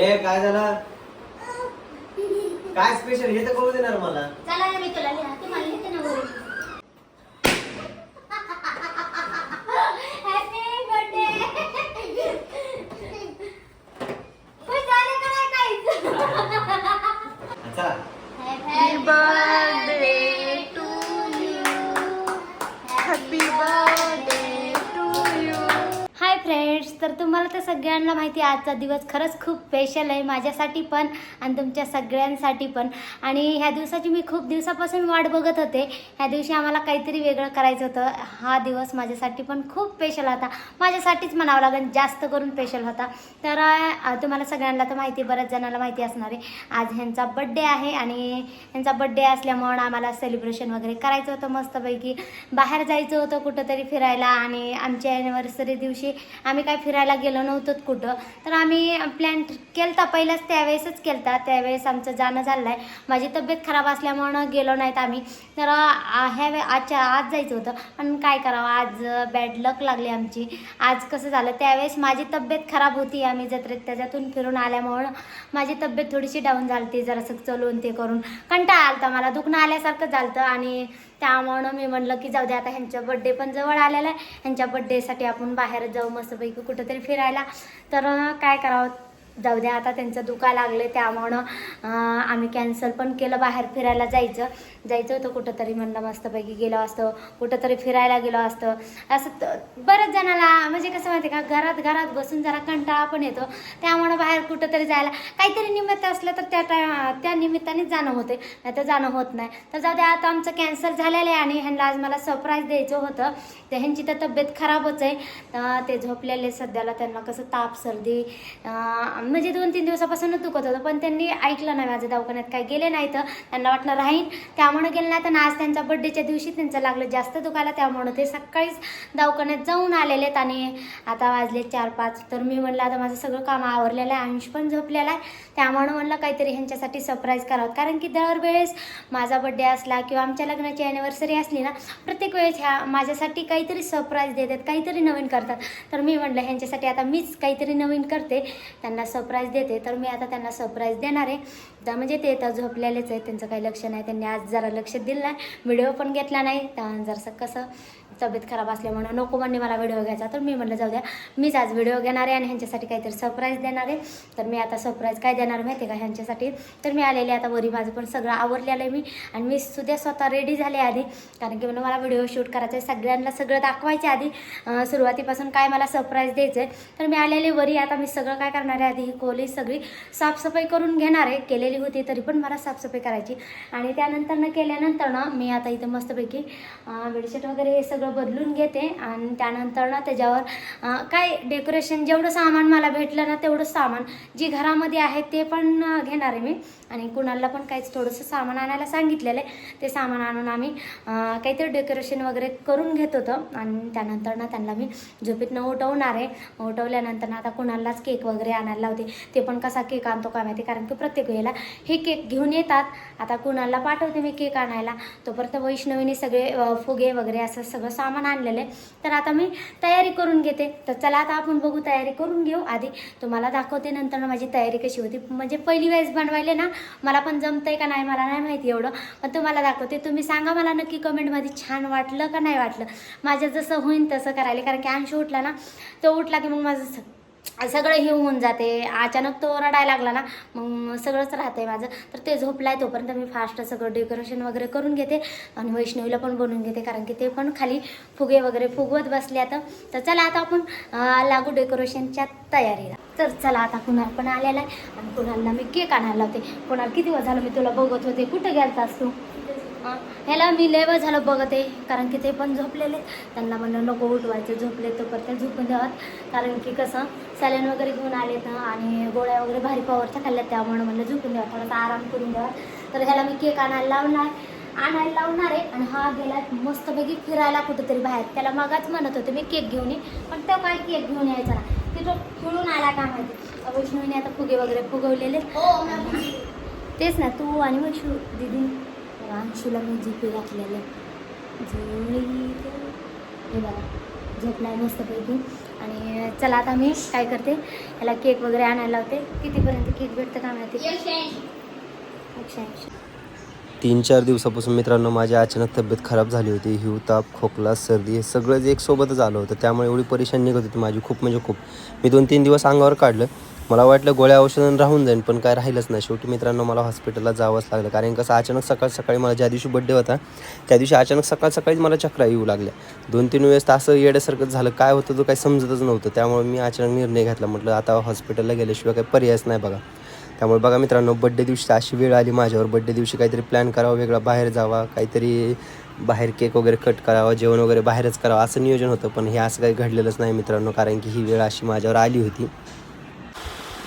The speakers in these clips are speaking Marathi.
ए काय झालं? काय स्पेशल हे तर कळू देणार मला. चला ना मी तुला लिहा ती मला लिहिते ना वरून हॅपी बर्थडे खुश झाले का नाही काहीच चला. Happy birthday. तर तुम्हाला तर सगळ्यांना माहिती आहे आजचा दिवस खरंच खूप स्पेशल आहे माझ्यासाठी पण आणि तुमच्या सगळ्यांसाठी पण. आणि ह्या दिवसाची मी खूप दिवसापासून वाट बघत होते. ह्या दिवशी आम्हाला काहीतरी वेगळं करायचं होतं. हा दिवस माझ्यासाठी पण खूप स्पेशल होता. माझ्यासाठीच म्हणावं लागेल जास्त करून स्पेशल होता. तर तुम्हाला सगळ्यांना तर माहिती बऱ्याच जणांना माहिती असणार आहे. आज ह्यांचा बड्डे आहे आणि ह्यांचा बड्डे असल्यामुळं आम्हाला सेलिब्रेशन वगैरे करायचं होतं मस्तपैकी. बाहेर जायचं होतं कुठंतरी फिरायला आणि आमच्या ॲनिव्हर्सरी दिवशी आम्ही काय फिरायला गेलो नव्हतो कुठं. तर आम्ही प्लॅन केलता पहिल्याच त्यावेळेसच केलता. त्यावेळेस आमचं जाणं झालं आहे माझी तब्येत खराब असल्यामुळं गेलो नाहीत आम्ही. तर ह्या वे आजच्या आज जायचं होतं. पण काय करावं? आज बॅड लक लागली आमची. आज कसं झालं? त्यावेळेस माझी तब्येत खराब होती आम्ही जत्रेत. त्याच्यातून फिरून आल्यामुळं माझी तब्येत थोडीशी डाऊन झाली होती जरासं चलून ते करून. कंटाळा आलता मला. दुखणं आल्यासारखं झालं आणि त्यामुळं मी म्हणलं की जाऊ दे आता ह्यांचा बड्डे पण जवळ आलेला आहे. ह्यांच्या बड्डेसाठी आपण बाहेर जाऊ मस्तपैकी कुठंतरी फिरायला. तर काय करावं? जाऊ द्या आता त्यांचं दुखा लागले त्यामुळं आम्ही कॅन्सल पण केलं बाहेर फिरायला जायचं. जायचं होतं कुठंतरी म्हणलं मस्तपैकी गेलो असतं. कुठंतरी फिरायला गेलो असतं. असं बऱ्याच जणाला म्हणजे कसं माहिती का घरात घरात बसून जरा कंटाळा पण येतो. त्यामुळं बाहेर कुठंतरी जायला काहीतरी निमित्त असलं तर त्या टाय त्या निमित्तानेच जाणं होते. नाही तर जाणं होत नाही. तर जाऊ द्या आता आमचं कॅन्सल झालेलं आहे आणि ह्यांना आज मला सरप्राईज द्यायचं होतं. तर ह्यांची तर तब्येत खराबच आहे. तर ते झोपलेले सध्याला त्यांना कसं ताप सर्दी म्हणजे दोन तीन दिवसापासूनच दुखत होतं पण त्यांनी ऐकलं नाही माझ्या दवाखान्यात काय गेले नाही तर त्यांना वाटलं राहीन. त्यामुळे गेलं नाही तर आज त्यांच्या बड्डेच्या दिवशी त्यांचं लागलं जास्त दुखायला. त्यामुळं ते सकाळीच दवाखान्यात जाऊन आलेले आहेत आणि आता वाजले चार पाच तर मी म्हणलं आता माझं सगळं काम आवरलेलं आहे अंश पण झोपलेला आहे. त्यामुळं म्हणलं काहीतरी ह्यांच्यासाठी सरप्राईज करावं. कारण की दरवेळेस माझा बड्डे असला किंवा आमच्या लग्नाची ॲनिव्हर्सरी असली ना प्रत्येक वेळेस ह्या माझ्यासाठी काहीतरी सरप्राईज देतात काहीतरी नवीन करतात. तर मी म्हणलं ह्यांच्यासाठी आता मीच काहीतरी नवीन करते. त्यांना सरप्राईज देते तर मी आता त्यांना सरप्राईज देणार आहे. तर म्हणजे ते तर झोपलेलेच आहे त्यांचं काही लक्ष नाही. त्यांनी आज जरा लक्ष दिलं नाही. व्हिडिओ पण घेतला नाही. तर जरासं कसं तब्येत खराब असल्यामुळे नको म्हणणे मला व्हिडिओ घ्यायचा. तर मी म्हटलं जाऊ द्या मीच आज व्हिडिओ घेणार आहे आणि ह्यांच्यासाठी काहीतरी सरप्राईज देणार आहे. तर मी आता सरप्राईज काय देणार माहिती आहे का ह्यांच्यासाठी? तर मी आलेले आता वरी माझं पण सगळं आवरलेलं आहे मी. आणि मी सुद्धा स्वतः रेडी झाले आधी. कारण की मला व्हिडिओ शूट करायचा आहे. सगळ्यांना सगळं दाखवायचे आधी. सुरुवातीपासून काय मला सरप्राईज द्यायचं आहे तर मी आलेले वरी. आता मी सगळं काय करणार आहे? आधी ही खोली सगळी साफसफाई करून घेणार आहे. केले केलेली होती तरी पण मला साफसफाई करायची. आणि त्यानंतर न केल्यानंतर ना मी आता इथं मस्तपैकी बेडशीट वगैरे हे सगळं बदलून घेते. आणि त्यानंतर ना त्याच्यावर काय डेकोरेशन जेवढं सामान मला भेटलं ना तेवढं सामान जी घरामध्ये आहे ते पण घेणार आहे मी. आणि कुणाला पण काहीच थोडंसं सामान आणायला सांगितलेलं आहे. ते सामान आणून आम्ही काहीतरी डेकोरेशन वगैरे करून घेत होतो. आणि त्यानंतर ना त्यांना मी झोपेतनं उठवणार आहे. उठवल्यानंतर ना आता कुणालाच केक वगैरे आणायला लावते. ते पण कसा केक आणतो का माहिती? कारण की प्रत्येक वेळेला हे केक घेऊन येतात. आता कुणाला पाठवते मी केक आणायला? तोपर्यंत वैष्णवीने सगळे फुगे वगैरे असं सगळं सामान आणलेलं आहे. तर आता मी तयारी करून घेते. तर चला आता आपण बघू तयारी करून घेऊ. आधी तुम्हाला दाखवते नंतर माझी तयारी कशी होती. म्हणजे पहिली वेळेस बनवायले ना मला पण जमतंय का नाही मला नाही माहिती एवढं. पण तुम्हाला दाखवते तुम्ही सांगा मला नक्की कमेंटमध्ये छान वाटलं का नाही वाटलं. माझं जसं होईन तसं करायला. कारण की अंश उठला ना तो उठला की मग माझं सगळं हे होऊन जाते. अचानक तो रडायला लागला ना मग सगळंच राहतंय माझं. तर ते झोपलाय तोपर्यंत मी फास्ट सगळं डेकोरेशन वगैरे करून घेते आणि वैष्णवीला पण बनवून घेते कारण की ते पण खाली फुगे वगैरे फुगवत बसले आता. तर चला आता आपण लागू डेकोरेशनच्या तयारीला. तर चला आता कुणाल पण आलेला आहे आणि कुणालला मी केक आणायला लावते. कुणाल किती दिवस झालं मी तुला बघत होते कुठं गेलतास तू? ह्याला मी लेवं झालं बघत आहे कारण की ते पण झोपलेले त्यांना म्हणलं नको उठवायचं झोपले तोपर्यंत झोपून द्यावात कारण की कसं सॅलन वगैरे घेऊन आले तर आणि गोळ्या वगैरे भारी पावरच्या खाल्ल्या त्यामुळे म्हणलं झोपून द्यावा थोडासा आराम करून द्यावा. तर ह्याला मी केक आणायला लावणार आणायला लावणार आहे आणि हा गेला मस्तपैकी फिरायला कुठेतरी बाहेर. त्याला मगाच म्हणत होते मी केक घेऊन ये पण तो काय केक घेऊन यायचा ना तिथं खेळून आला का माहिती? वैष्णवीने आता फुगे वगैरे फुगवलेले तेच ना तू आणि वैष्णू दिदी. अंशूला मी झोपी घातलेले हे बघा झोपलाय मस्तपैकी. आणि चला आता मी काय करते ह्याला केक वगैरे आणायला लावते. कितीपर्यंत केक भेटतं का माहिती? एकशे ऐंशी. तीन चार दिवसापासून मित्रांनो माझी अचानक तब्येत खराब झाली होती. हिव ताप खोकला सर्दी हे सगळं जे एक सोबतच आलं होतं. त्यामुळे एवढी परेशानी निघत होती माझी खूप म्हणजे खूप. मी दोन तीन दिवस अंगावर काढलं. मला वाटलं गोळ्या औषधानं राहून जाईन पण काय राहिलंच नाही. शेवटी मित्रांनो मला हॉस्पिटलला जावंच लागलं. कारण कसं अचानक सकाळ सकाळी मला ज्या दिवशी बड्डे होता त्या दिवशी अचानक सकाळ सकाळीच मला चक्रा येऊ लागल्या. दोन तीन वेळेस तर असं येण्यासारखं झालं. काय होतं तो काही समजतच नव्हतं. त्यामुळे मी अचानक निर्णय घेतला. म्हटलं आता हॉस्पिटलला गेल्याशिवाय काही पर्यायच नाही बघा. त्यामुळे बघा मित्रांनो बड्डे दिवशी अशी वेळ आली माझ्यावर. बड्डे दिवशी काहीतरी प्लॅन करावा वेगळा बाहेर जावा काहीतरी बाहेर केक वगैरे कट करावा जेवण वगैरे बाहेरच करावं असं नियोजन होतं. पण हे असं काही घडलेलंच नाही मित्रांनो कारण की ही वेळ अशी माझ्यावर आली होती.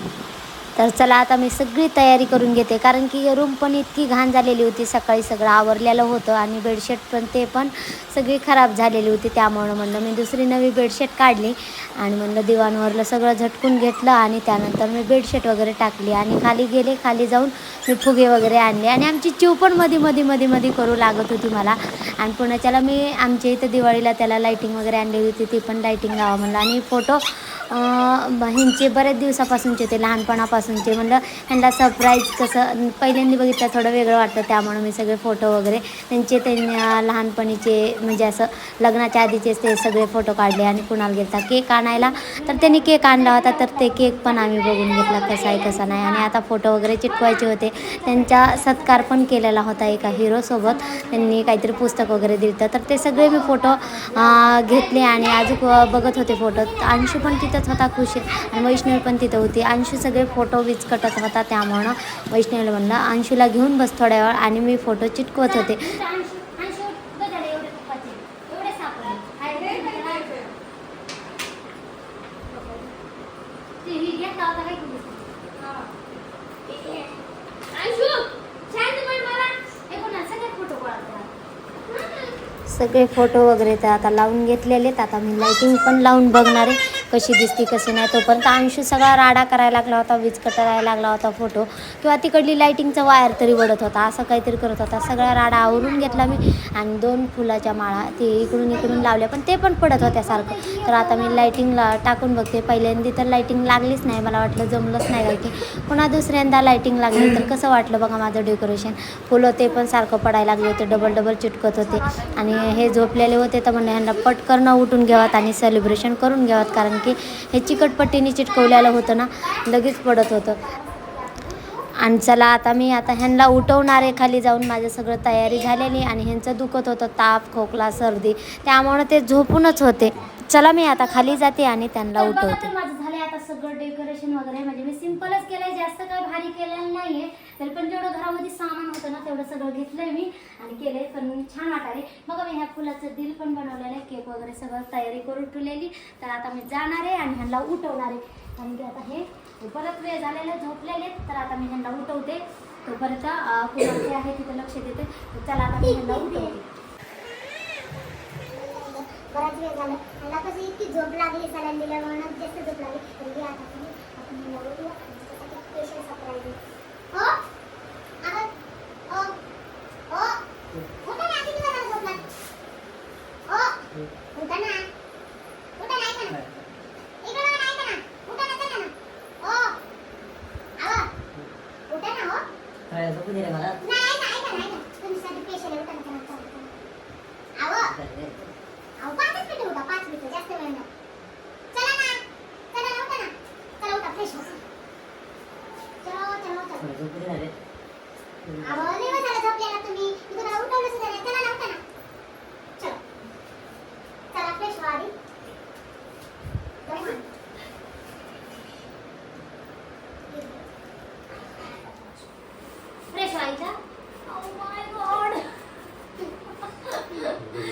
Thank you. तर चला आता मी सगळी तयारी करून घेते. कारण की रूम पण इतकी घाण झालेली होती. सकाळी सगळं आवरलेलं होतं आणि बेडशीट पण ते पण सगळी खराब झालेली होती. त्यामुळं म्हणलं मी दुसरी नवी बेडशीट काढली आणि म्हणलं दिवाणवरलं सगळं झटकून घेतलं आणि त्यानंतर मी बेडशीट वगैरे टाकली आणि खाली गेले. खाली जाऊन मी फुगे वगैरे आणले आणि आमची चिव पण मध्ये मध्ये मध्ये मध्ये करू लागत होती मला. आणि पुण्याच्याला मी आमच्या इथं दिवाळीला त्याला लाईटिंग वगैरे आणली होती. ती पण लाईटिंग लावा म्हणलं. आणि फोटो ह्यांचे बऱ्याच दिवसापासूनचे ते लहानपणापासूनचे म्हणलं ह्यांना सरप्राईज कसं पहिल्यांदा बघितलं थोडं वेगळं वाटतं त्यामुळे मी सगळे फोटो वगैरे त्यांचे त्यांना लहानपणीचे म्हणजे असं लग्नाच्या आधीचेच ते सगळे फोटो काढले आणि कुणाला गेलता केक आणायला. तर त्यांनी केक आणला होता तर ते केक पण आम्ही बघून घेतला कसा आहे कसा नाही. आणि आता फोटो वगैरे चिटकवायचे होते. त्यांचा सत्कार पण केलेला होता एका हिरोसोबत त्यांनी काहीतरी पुस्तक वगैरे दिलं. तर ते सगळे मी फोटो घेतले आणि अजून बघत होते फोटो अंशू पण तिथंच होता खुशी. आणि वैष्णवी पण तिथं होती. अंशू सगळे फोटो फोटो विचकटत होता त्यामुळं वैष्णवीला म्हणलं अंशूला घेऊन बस थोड्या वेळ आणि मी फोटो चिटकवत होते. सगळे फोटो वगैरे तर आता लावून घेतलेले आहेत आता मी लाईटिंग पण लावून बघणार आहे. कशी दिसती कशी नाही तोपर्यंत अंशू सगळा राडा करायला लागला होता वीज कटायला लागला होता फोटो किंवा तिकडली लाईटिंगचा वायर तरी वडत होता असं काहीतरी करत होता. सगळा राडा आवरून घेतला मी आणि दोन फुलाच्या माळा ते इकडून इकडून लावल्या पण ते पण पडत होत्या सारखं. तर आता मी लाईटिंगला टाकून बघते. पहिल्यांदा तर लाईटिंग लागलीच नाही मला वाटलं जमलंच नाही काय की पुन्हा दुसऱ्यांदा लाईटिंग लागली तर कसं वाटलं बघा माझं डेकोरेशन फुलं ते पण सारखं पडायला लागले होते डबल डबल चिटकत होते. आणि हे झोपलेले होते तर म्हणलं ह्यांना पटकन उठून घ्यावात आणि सेलिब्रेशन करून घ्यावात कारण की हे चिकटपट्टीने चिटकवलेलं होतं ना लगेच पडत होतं. आणि चला आता मी आता ह्यांना उठवणार आहे खाली जाऊन. माझं सगळं तयारी झालेली आणि ह्यांचं दुखत होतं ताप खोकला सर्दी. त्यामुळं ते झोपूनच होते. चला मी आता खाली जाते आणि त्यांना उठवते. माझं झालंय आता सगळं डेकोरेशन वगैरे. म्हणजे मी सिम्पलच केलंय जास्त काय भारी केलेलं नाहीये. तरी पण जेवढं घरामध्ये सामान होतं ना तेवढं सगळं घेतलंय मी आणि केलंय पण छान वाटाले बघा मी ह्या फुलाचं दिल पण बनवलेलं आहे केक वगैरे सगळं तयारी करून ठेवलेली. तर आता मी जाणार आहे आणि ह्यांना उठवणार आहे. कारण की आता हे परत वेळ झालेले झोपलेले तर आता मी ह्यांना उठवते. तोपर्यंत फुलाचे आहे तिथं लक्ष देते. चला आता मी ह्यांना उठवते. बराच मला कसं इतकी झोप लागली सलाईन दिल्यामुळे जास्त झोप लागली. तरी आता आपण हिला बोलूया आणि त्याच्यासाठी स्पेशल सरप्राईज आहे हो अगं ओ ओ उठा ना किती वेळा झोपलात ओ उठा ना उठा ना ऐका ना इकडे बघा ना ऐका ना उठा ना चला ना ओ आवा उठा ना हो काय झोपू दे रे मला नाही ऐका ऐका ना ऐका तुमच्यासाठी स्पेशल आहे उठा ना चला चला चला आवा अहो पाचच मिनिटं उठा पाच मिनिटं जास्त वेळ नाही चला ना चला ना उठा ना चला उठा फ्रेश हो चलो चलो चलो थोडं झोपू दे ना रे अहो लय वेळ झाला झोपलेला तुम्ही मी तुम्हाला उठवलं सुद्धा नाही चला ना उठा ना चलो चला फ्रेश व्हा आधी जाऊ ना. फ्रेश व्हायच्या माय गॉड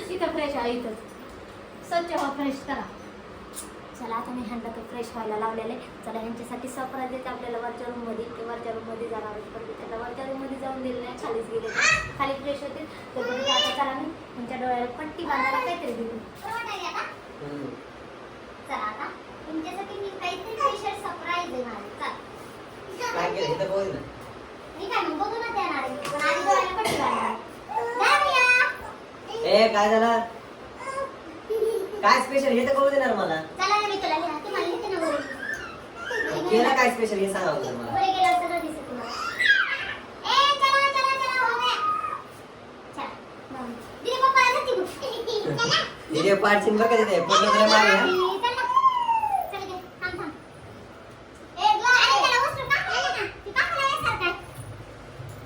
इथं फ्रेश आहे इथं स्वच्छ व्हा फ्रेश करा चला आता मी ह्यांना तर फ्रेश व्हायला लावलेले सरप्राईज देते आपल्याला वरच्या रूममध्ये ते वरच्या रूममध्ये जाणार आहेत. पण मी त्यांना वरच्या रूममध्ये जाऊन दिले नाही. खालीच गेले. खाली फ्रेश होते. तोपर्यंत आता चला मी त्यांच्या डोळ्याला पट्टी बांधायला काहीतरी दिली आता. चला आता. तुमच्यासाठी मी काहीतरी स्पेशल सरप्राईज आहे माझी चला. काय केलं? इथं बघू दे ना मी काय मग बघूनच येणार आहे. पण आधी डोळ्याला पट्टी बांधणार जा भैया ए काय झालं? काय स्पेशल हे तर कळू देणार मला. चला मी तुला गेला काय स्पेशल हे सांगा अगोदर मला. चला, हो पाडशीन बघा तिथे मागे. हा. आहे.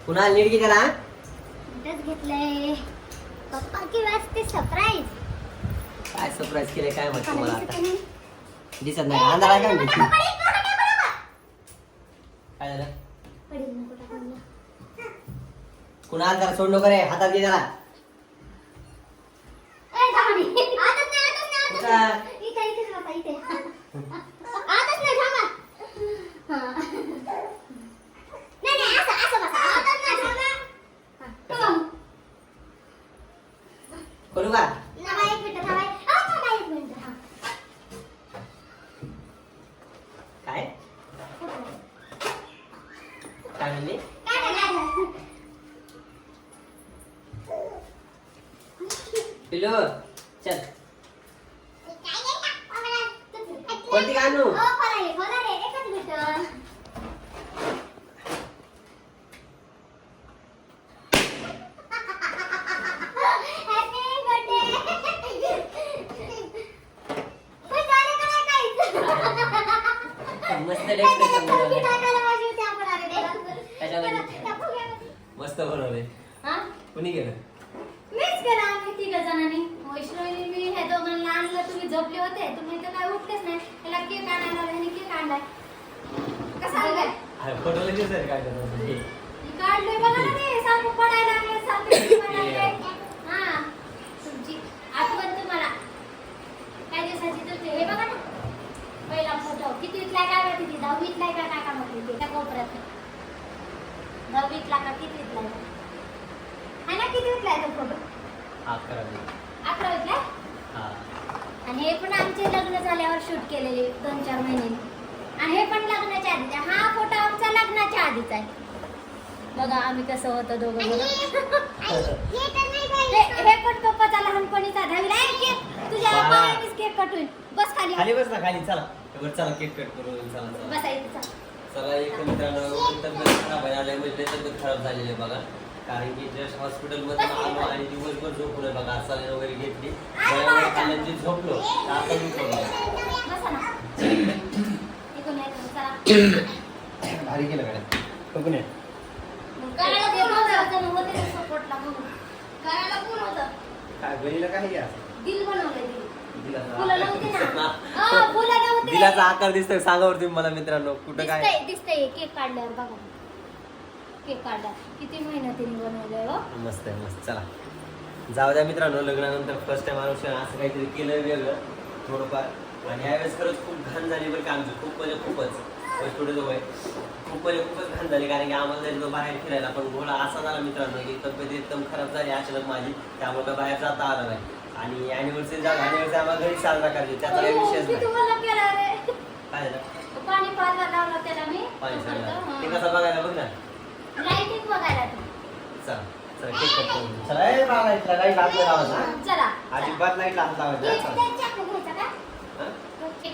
कुणाल नीट की त्याला घेतलंय. पप्पा की वाजते सरप्राईज काय सरप्राईज केले काय माहिती मला आता. दिसत नाही. अंधार आहे माहिती? काय झालं कुणाल जरा सोड नको रे हातात घे त्याला कुठं? करू का काय काय म्हणली पिलो चल कोणती का आणू मस्त डेकोरेशन मस्त बनवले. कुणी गेलं मीच केलं आम्ही तिघ जणांनी. वैष्णवी मी हे दोघांना आणलं. तुम्ही झोपले होते. तुम्ही तर काय उठलेच नाही. त्याला केक आणायला ह्याने केक आणलाय. कसा आणलाय फोटो लगेच आहे काय काढले बघा ना ते सारखं पडायला लागले सारखं पडायला हा तुमची आठवण तुम्हाला काय दिवसाची तुमची हे बघा ना पहिला फोटो कितवीतला काय माहिती ती दहावीतला का काय का माहिती ते त्या कोपऱ्यात दहावीतला का कितवीतला आहे? आहे ना कितवीतला आहे तो फोटो अकरा अकरावीतला हा आणि हे पण झाल्यावर शूट केलेले दोन चार महिन्यांनी आणि हे पण लग्नाच्या आधीचा हा फोटो आमचा लग्नाच्या आधीचा आहे. बघा आम्ही कसं होतं दोघं. हे हे पण पप्पाचा लहानपणीचा दहावीला तुझ्या. पायानेच केक कटून बस खाली खाली बस. ना खाली. चला. बर चला केक कट करू चला चला. बसा इथे चल. चला एक मित्रांनो खराब तब्येत झालेली आहे बघा. कारण की जस्ट हॉस्पिटलमध्ये आलो आणि दिवसभर झोपलोय बघा सलाईन वगैरे घेतली. खाल्ल्याची झोपलो. आता झोपलो. तुम्ही, भारी केलं गाड्या बघून ये. काय बहिणीला घ्या दिलाचा आकार दिसतोय. सांगा वरती मला मित्रांनो कुठं काय दिसतंय. केक काढल्यावर बघा. केक काढला किती मेहनतीने बनवलंय हो? मस्त आहे मस्त. चला. जाऊ द्या मित्रांनो लग्नानंतर फर्स्ट टाइम आयुष्य असं काहीतरी केलं वेगळं थोडंफार. आणि यावेळेस खरंच खूप घाण झाली बरं का आमची. खूप म्हणजे खूपच. पुढे जवळ खूप म्हणजे खूपच घाण झाली कारण की आम्हाला जायचं बाहेर फिरायला पण घोडा असा झाला मित्रांनो की तब्येत एकदम खराब झाली अचानक माझी त्यामुळे काय बाहेर जाता आलं नाही. आणि अॅनिव्हर्सरी झाली अॅनिव्हर्सरी आम्हाला घरी साजरा करायची त्याचा काही विषयच किती नाही. काय झालं? पाणी पाजला लावला त्याला मी. पाणी सांगा. ते कसं बघायला बघ ना लाईटिंग बघायला चला चला केक कट करू चला ए बाबा इथला लाइट आपल्या लावायचा? चला अजिबात लाइट हात लावायचा केक चला.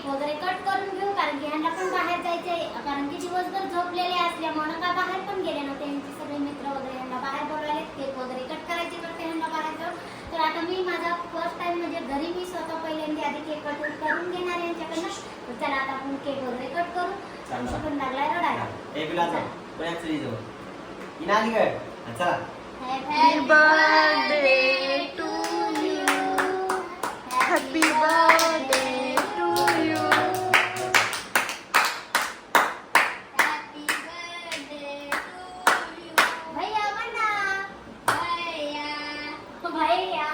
वगैरे कट करून घेऊ कारण की ह्यांना पण बाहेर जायचंय. कारण की दिवसभर झोपलेले असल्यामुळे काय बाहेर पण गेले नव्हते. यांचे सगळे मित्र वगैरे यांना बाहेर बोलवायले केक वगैरे कट करायचे तर ते ह्यांना बाहेर जाऊ तर आता मी माझा फर्स्ट टाइम म्हणजे घरी मी स्वतः पहिल्यांदा आधी केक कट करून घेणार यांच्याकडनं. तर चला आता आपण केक वगैरे कट करू. पण लागलाय रडायला. एक ग्लास चला Happy birthday to you. Happy birthday to you. Happy birthday to you. भैया म्हणा. भैया. भैया.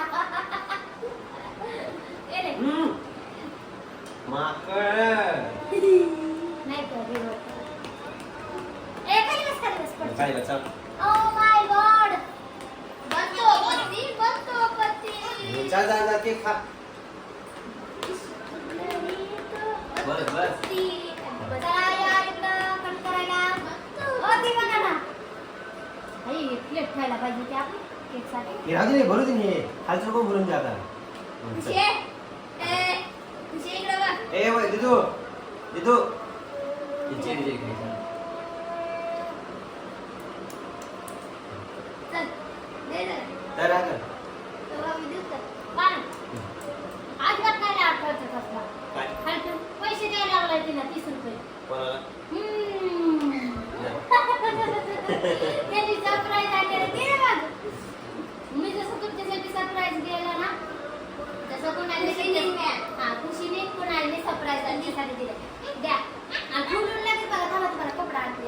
ये रे. हम्म. माकड नाही तर रिवर्स. ए, खाली बस, खाली बस, पटकन. काय चल Oh my God. बसतो पत्ती, बसतो पत्ती. चल जा जा केक खा बस बस पत्ती. चला या इकडं कट करायला. ओ, ती बघा ना. आई, एक प्लेट खायला पाहिजे ती आपण केकसाठी. हे राहू दे भरू दे नी खालचं कोण भरून दे आता खुशी आहे? ए, खुशी इकडं बघ. ए वय दिदू दिदू ही चेरी जे घ्यायची. चल दे दे तर हा कर. तेव्हा मी देऊ तर. पान. अजिबात नाही आठवतं कसला. काय खालतून पैसे द्यायला लागलाय तिला तीस रुपये कोणाला हम्म. त्यांनी सरप्राईज आले ते रे बघ. मी जसं तुमच्यासाठी सरप्राईज दिलं ना तसं कोणाला हा खुशीने कोणाला सरप्राईज त्यांच्यासाठी दिलं द्या आणि खुलून लगेच बघा थांबा तुम्हाला कपडा आणते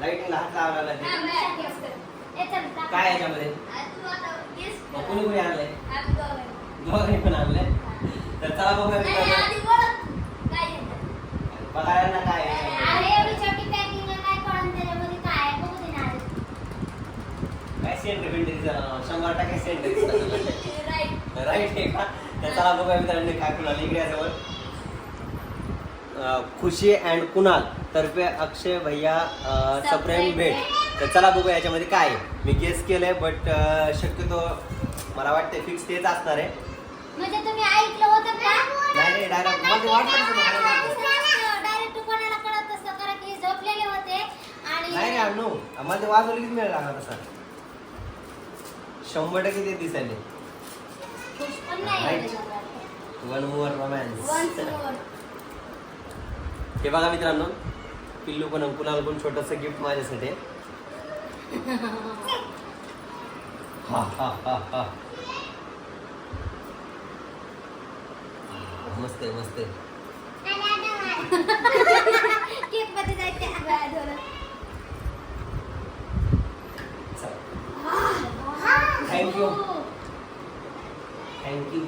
लाईटिंगला हात लावला. काय याच्यामध्ये? कोणी कोणी आणलंय? दोघांनी पण आणलंय? तर चला मित्रांनो. बघायला ना काय काय बघू सेंट बिंडरीचा शंभर टक्के सेंट राईट आहे का? तर चला बघूया मित्रांनो काय कुणाल इकडे जवळ खुशी अँड कुणाल. तर्फे अक्षय भैया सप्रेम भेट. तर चला बघूया याच्यामध्ये काय आहे. मी गेस केलंय बट शक्यतो मला वाटतं फिक्स तेच असणार आहे. म्हणजे तुम्ही ऐकलं होतं का? नाही नाही डायरेक्ट मला वाटलं डायरेक्ट कोणाला कळत असतं कारण की झोपलेले होते. आणि नाही रे अण्णू आम्हाला ते वाजवलं किती मिळालं लागणार तसा. शंभर टक्के ते दिसायले खुश पण नाही Right. होते one more romance Once more. हे बघा मित्रांनो पिल्लू पण कुणाला पण छोटस गिफ्ट माझ्यासाठी आहे. हा. हा हा हा. मस्त आहे मस्त आहे. थँक्यू थँक्यू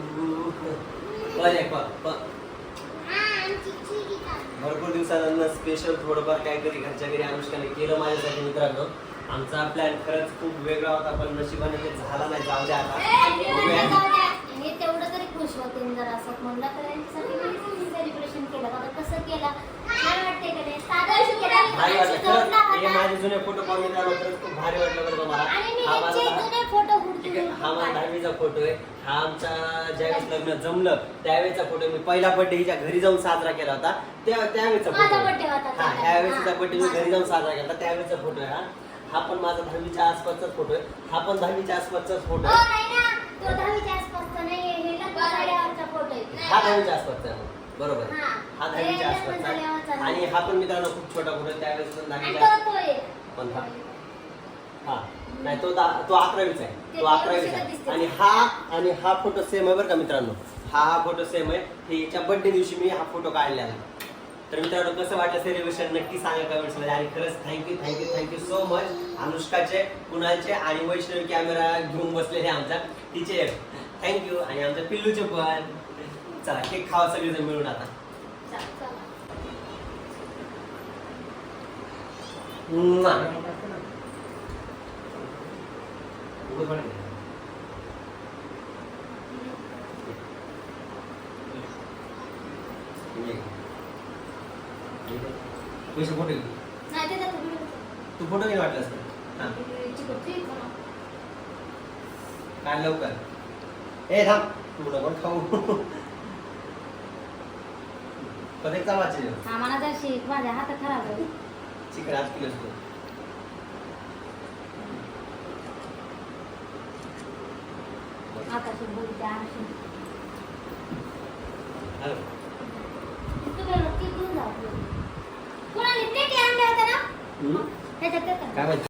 बरे भरपूर दिवसानंतर स्पेशल थोडंफार काहीतरी घरच्या घरी अनुष्काने केलं माझ्यासाठी मित्रांनो. आमचा प्लॅन खरंच खूप वेगळा होता पण नशिबाने ते झाला नाही. जाऊ द्या आता. बघूया. तेवढं तरी खुश होते जर असं म्हणलं तर. यांच्यासाठी सेलिब्रेशन केलं. बघा कसं केलं? छान वाटते का नाही? साधं केलं. भारी वाटलं. जोडला खरंच हे होता. माझे जुने फोटो पाहून मित्रांनो खरंच खूप भारी वाटलं बरं मला. हा माझा फोटो ठीक आहे? हा माझा दहावीचा फोटो आहे. हा आमचा ज्यावेळेस लग्न जमलं त्यावेळेचा फोटो मी पहिला बर्थडे हिच्या घरी जाऊन साजरा केला होता. त्या त्यावेळेचा माझा फोटो birthday होता हा त्यावेळेस. त्यावेळेचा. हा, बर्थडे मी माझा. घरी जाऊन साजरा केला होता. त्यावेळेचा फोटो आहे हा. हा पण माझा दहावीच्या आसपासचाच फोटो आहे. हा पण दहावीच्या आसपासचाच फोटो हो आहे नाही ना. तो दहावीच्या आसपासचा नाही हे आहे. हा दहावीच्या आसपासचा आहे. बरोबर. हा. हा दहावीच्या हे आसपासचा लग्न आहे. आणि हा पण मित्रांनो खूप छोटा फोटो आहे. त्यावेळेस पण दहावीच्या. पण हा. हा. नाही तो दा- तो अकरावीचा आहे. ते अकरावीचा आहे. आणि हा आणि हा फोटो सेम आहे बरं का मित्रांनो? हा हा फोटो सेम आहे. हे हिच्या बर्थडे दिवशी मी हा फोटो काढलेला. तर मित्रांनो कसं वाटलं सेलिब्रेशन नक्की सांगा कमेंट्समध्ये. आणि खरंच thank you thank you thank you so much अनुष्काचे कुणालचे आणि वैष्णवी कॅमेरा घेऊन बसलेले आमच्या तिचे थँक्यू आणि आमच्या पिल्लूचे पण. चला केक खावा सगळेजण मिळून आता. चल, चला. म्वा. उगाच म्हणे. ये. ये. पैसे फोटो ते फोटो घे वाटलं असतं हा चिकट, ठीक आहे. काय लवकर ए थांब तू नको खाऊ कधी का वाचले हा, मला जर माझ्या हात खराब चिकन आज किलो असतो आता बोलते हॅलो. तुला नक्की घेऊन जाऊ. कुणाला ना? त्याच्यात काय